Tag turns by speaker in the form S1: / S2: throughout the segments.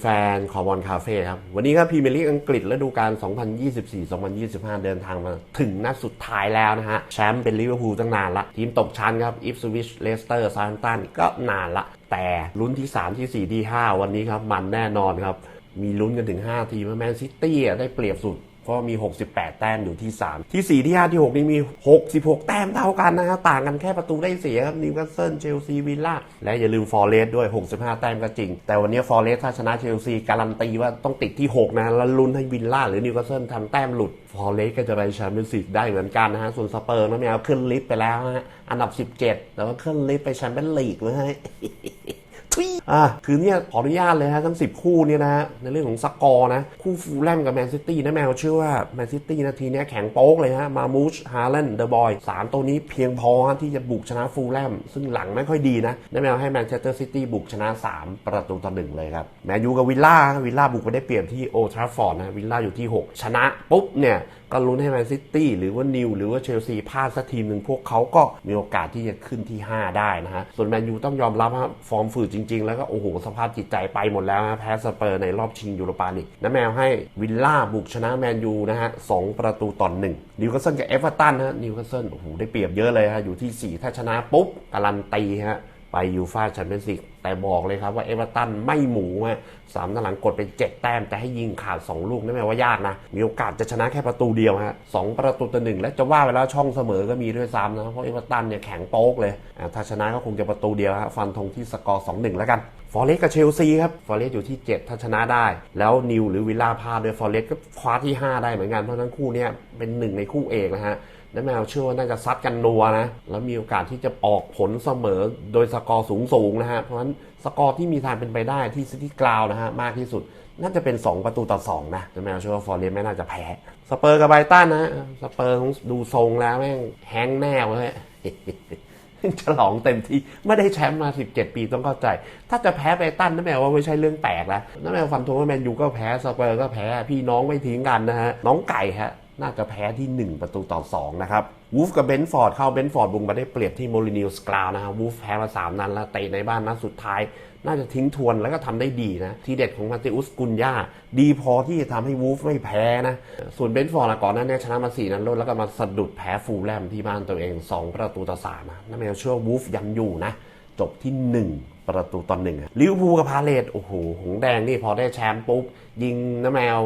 S1: แฟนๆคอบอลคาเฟ่ครับ วันนี้ครับพรีเมียร์ลีกอังกฤษฤดูกาล 2024-2025 เดินทางมาถึงนัดสุดท้ายแล้วนะฮะ แชมป์เป็นลิเวอร์พูลตั้งนานละ ทีมตกชั้นครับ อิฟสวิช เลสเตอร์ซานตันก็นานละ แต่ลุ้นที่ 3 ที่ 4 ที่ 5 วันนี้ครับ มันแน่นอนครับ มีลุ้นกันถึง 5 ทีมแมนซิตี้ได้เปรียบสุดก็มี 68 แต้มอยู่ที่ 3 ที่ 4 ที่ 5 ที่ 6 นี่มี 66 แต้มเท่ากันนะครับ ต่างกันแค่ประตูได้เสียครับนิวคาสเซิลเชลซี วิลล่า และอย่าลืมฟอร์เรสด้วย 65 แต้มก็จริง แต่วันนี้ฟอร์เรสถ้าชนะเชลซี การันตีว่าต้องติดที่ 6 นะ แล้วลุ้นให้วิลล่า หรือนิวคาสเซิลทำแต้มหลุด ฟอร์เรสก็จะไปแชมเปี้ยนส์ลีกได้เหมือนกันนะฮะ ส่วนสเปอร์นะแมวขึ้นลิฟต์ไปแล้วฮะ อันดับ 17 แต่ว่าขึ้นลิฟต์ไปแชมเปี้ยนส์ลีกเลยทุย อะคือเนี่ยขออนุญาตเลยฮะทั้ง 10 คู่เนี่ยนะในเรื่องของสกอร์นะ คู่ฟูลแลมกับแมนซิตี้นะแมวเชื่อว่าแมนซิตี้นาทีเนี้ยแข็งโป๊กเลยฮะมามูชฮาร์เลนเดอะบอยสามตัวนี้เพียงพอที่จะบุกชนะฟูลแลมซึ่งหลังไม่ค่อยดีนะนะแมวให้แมนเชสเตอร์ซิตี้บุกชนะ 3 ประตูต่อหนึ่งเลยครับ แมนยูกับวิลล่าวิลล่าบุกไปได้เปรียบที่โอทราฟอร์ดนะวิลล่าอยู่ที่ 6 ชนะปุ๊บเนี่ยก็ลุ้นให้แมนซิตี้หรือว่านิวหรือว่าเชลซีพลาดสักทีมหนึ่งพวกเขาก็มีโอกาสที่จะขึ้นที่ 5 ได้นะฮะส่วนแมนยูต้องยอมรับฮะฟอร์มฝืดจริง ๆ แล้วก็โอ้โหสภาพจิตใจไปหมดแล้วนะแพ้สเปอร์ในรอบชิงยูโรปาลีกนะแมวให้วิลล่าบุกชนะแมนยูนะฮะสองประตูต่อหนึ่งนิวคาสเซิลกับเอฟเวอร์ตันฮะนิวคาสเซิลโอ้โหได้เปรียบเยอะเลยฮะอยู่ที่ 4 ถ้าชนะปุ๊บการันตีฮะ ไปยูฟาแชมเปี้ยนส์ลีกแต่บอกเลยครับว่าเอเวอร์ตันไม่หมูฮะสามนัดหลังกดไปเจ็ดแต้ม แต่ให้ยิงขาด 2 ลูกนั่นแปลว่ายากนะ มีโอกาสจะชนะแค่ประตูเดียวฮะสองประตูต่อหนึ่งและจะว่าไปแล้วช่องเสมอก็มีด้วยซ้ำนะ เพราะเอเวอร์ตันเนี่ยแข็งโป๊กเลย ถ้าชนะก็คงจะประตูเดียวฮะฟันธงที่สกอร์2-1แล้วกันฟอร์เรสกับเชลซีครับฟอร์เรสอยู่ที่ 7 ถ้าชนะได้ แล้วนิวหรือวิลล่าพาดด้วยฟอร์เรสก็คว้าที่ 5 ได้เหมือนกันเพราะทั้งคู่เนี่ยเป็นหนึ่งในคู่เอกนะฮะ และแมวเชื่อว่าน่าจะซัดกันนัวนะ แล้วมีโอกาสที่จะออกผลเสมอโดยสกอร์สูงๆนะฮะ เพราะฉะนั้นสกอร์ที่มีทางเป็นไปได้ที่ซิตี้กราวนะฮะมากที่สุด น่าจะเป็น 2 ประตูต่อ 2 นะแต่แมวเชื่อว่าฟอร์เรสไม่น่าจะแพ้ สเปอร์กับไบตันนะสเปอร์ดูทรงแล้วแม่งแฮงแน่เลยฉลองเต็มที่ไม่ได้แชมป์มา 17 ปีต้องเข้าใจ ถ้าจะแพ้ไบตันนั่นแปลว่าไม่ใช่เรื่องแปลกแล้วนั่นแปลว่าฟันธงว่าแมนยูก็แพ้สเปอร์ก็แพ้พี่น้องไม่ทิ้งกันนะฮะน้องไก่ฮะ น่าจะแพ้ที่ 1 ประตูต่อ 2 นะครับวูฟกับเบนฟอร์ดเข้าเบนฟอร์ดบุงมาได้เปรียบที่โมลินิวสกราวนะครับวูฟแพ้มา3นัดแล้วเตะในบ้านนัดสุดท้าย น่าจะทิ้งทวนแล้วก็ทำได้ดีนะ ทีเด็ดของมาติอุสกุนยาดีพอที่จะทำให้วูฟไม่แพ้นะ ส่วนเบนฟอร์ดก่อนหนั้นเนี่ยชนะมา4นัดรวดแล้วก็มาสะดุดแพ้ฟูลแลมที่บ้านตัวเอง 2 ประตูต่อ3นะนั่นหมายความว่าวูฟยังอยู่นะจบที่ 1 ประตูตอนหนึ่งลิวพูกับพาเลตโอ้โหหงแดงนี่พอได้แชมป์ปุ๊บ ยิงน้าแมว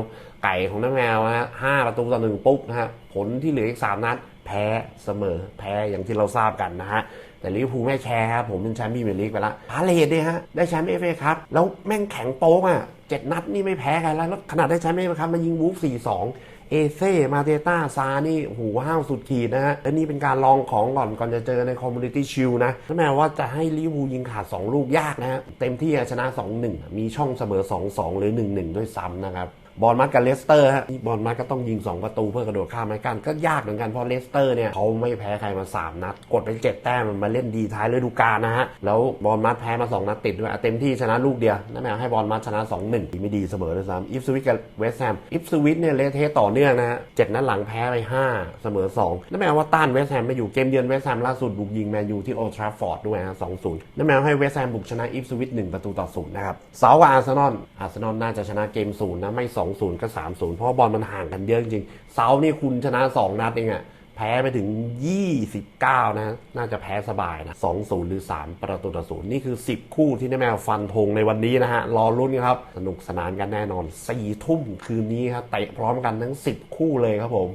S1: ไก่ของน้าแมวนะฮะห้าประตูต่อหนึ่งปุ๊บนะฮะผลที่เหลืออีกสามนัด แพ้เสมอแพ้อย่างที่เราทราบกันนะฮะ แต่ลิเวอร์พูลไม่แชร์ครับผมเป็นแชมป์พรีเมียร์ลีกไปละพาเลตเนี่ยฮะ ได้แชมป์เอฟเอครับ แล้วแม่งแข็งโป๊กอะเจ็ดนัดนี่ไม่แพ้ใครแล้ว ขนาดได้แชมป์เอฟเอครับมายิงวูฟสี่สองเอเซ่มาเตต้าซานี่โอ้โหห้าวสุดขีดนะฮะและนี่เป็นการลองของก่อนก่อนจะเจอในคอมมูนิตี้ชิลนะนั่นแปลว่าจะให้ลิเวอร์พูลยิงขาด 2 ลูกยากนะฮะเต็มที่อะชนะ 2-1 มีช่องเสมอ 2-2 หรือ 1-1 ด้วยซ้ำนะครับ บอลมัดกับเลสเตอร์ฮะนี่บอลมัดก็ต้องยิง 2 ประตูเพื่อกระโดดข้ามไม้กันก็ยากเหมือนกันเพราะเลสเตอร์เนี่ยเขาไม่แพ้ใครมา 3 นัด กดไป7แต้มมันมาเล่นดีท้ายฤดูกาลนะฮะ แล้วบอลมัดแพ้มา 2 นัดติดด้วยเต็มที่ชนะลูกเดียวนั่นหมายให้บอลมัดชนะ 2-1ไม่ดีเสมอด้วยซ้ำอิฟสวิตกับเวสต์แฮมอิฟสวิตเนี่ยเลเทต่อเนื่องนะฮะเจ็ดนัดหลังแพ้ไป5เสมอ2นั่นหมายว่าต้านเวสต์แฮมไม่อยู่เกมเยือนเวสต์แฮมล่าสุดบุกยิงแมนยูที่โอทราฟอร์ดด้วยฮะ2-0นั่นหมายให้เวสต์แฮมบุกชนะอิฟสวิต1ประตูต่อ0นะครับเสาร์กับอาร์เซนอลอาร์เซนอลน่าจะชนะเกม0นะไม่2-0 กับ 3-0 เพราะบอลมันห่างกันเยอะจริงเซาร์นี่คุณชนะ 2 นัดเองอะแพ้ไปถึง 29 นะ น่าจะแพ้สบายนะ 2-0 หรือ 3 ประตูต่อ0นี่คือ 10 คู่ที่ได้แมวฟันธงในวันนี้นะฮะ รอรุ่นครับ สนุกสนานกันแน่นอน 4 ทุ่มคืนนี้ครับเตะพร้อมกันทั้ง 10 คู่เลยครับผม